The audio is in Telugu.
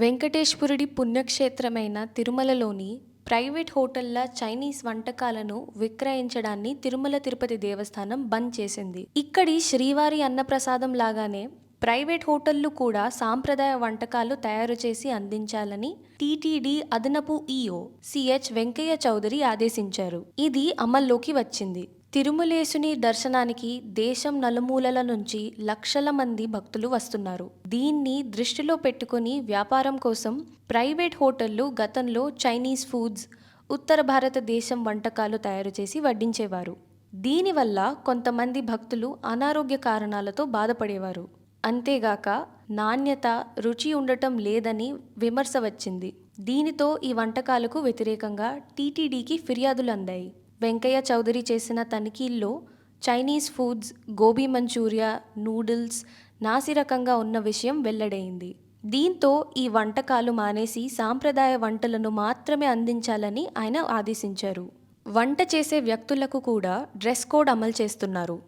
వెంకటేశ్వరుడి పుణ్యక్షేత్రమైన తిరుమలలోని ప్రైవేట్ హోటళ్ళ చైనీస్ వంటకాలను విక్రయించడాన్ని తిరుమల తిరుపతి దేవస్థానం బంద్ చేసింది. ఇక్కడి శ్రీవారి అన్నప్రసాదం లాగానే ప్రైవేట్ హోటళ్ళు కూడా సాంప్రదాయ వంటకాలు తయారు చేసి అందించాలని టీటీడీ అదనపు ఈఓ సిహెచ్ వెంకయ్య చౌదరి ఆదేశించారు. ఇది అమల్లోకి వచ్చింది. తిరుమలేశుని దర్శనానికి దేశం నలుమూలల నుంచి లక్షల మంది భక్తులు వస్తున్నారు. దీన్ని దృష్టిలో పెట్టుకుని వ్యాపారం కోసం ప్రైవేట్ హోటళ్ళు గతంలో చైనీస్ ఫుడ్స్ ఉత్తర భారతదేశం వంటకాలు తయారు చేసి వడ్డించేవారు. దీనివల్ల కొంతమంది భక్తులు అనారోగ్య కారణాలతో బాధపడేవారు. అంతేగాక నాణ్యత రుచి ఉండటం లేదని విమర్శ వచ్చింది. దీనితో ఈ వంటకాలకు వ్యతిరేకంగా టీటీడీకి ఫిర్యాదులు అందాయి. వెంకయ్య చౌదరి చేసిన తనిఖీల్లో Chinese foods gobi manchuria noodles నాసిరకంగా ఉన్న విషయం వెల్లడైంది. దీంతో ఈ వంటకాలు మానేసి సాంప్రదాయ వంటలను మాత్రమే అందించాలని ఆయన ఆదేశించారు. వంట చేసే వ్యక్తులకు కూడా డ్రెస్ కోడ్ అమలు చేస్తున్నారు.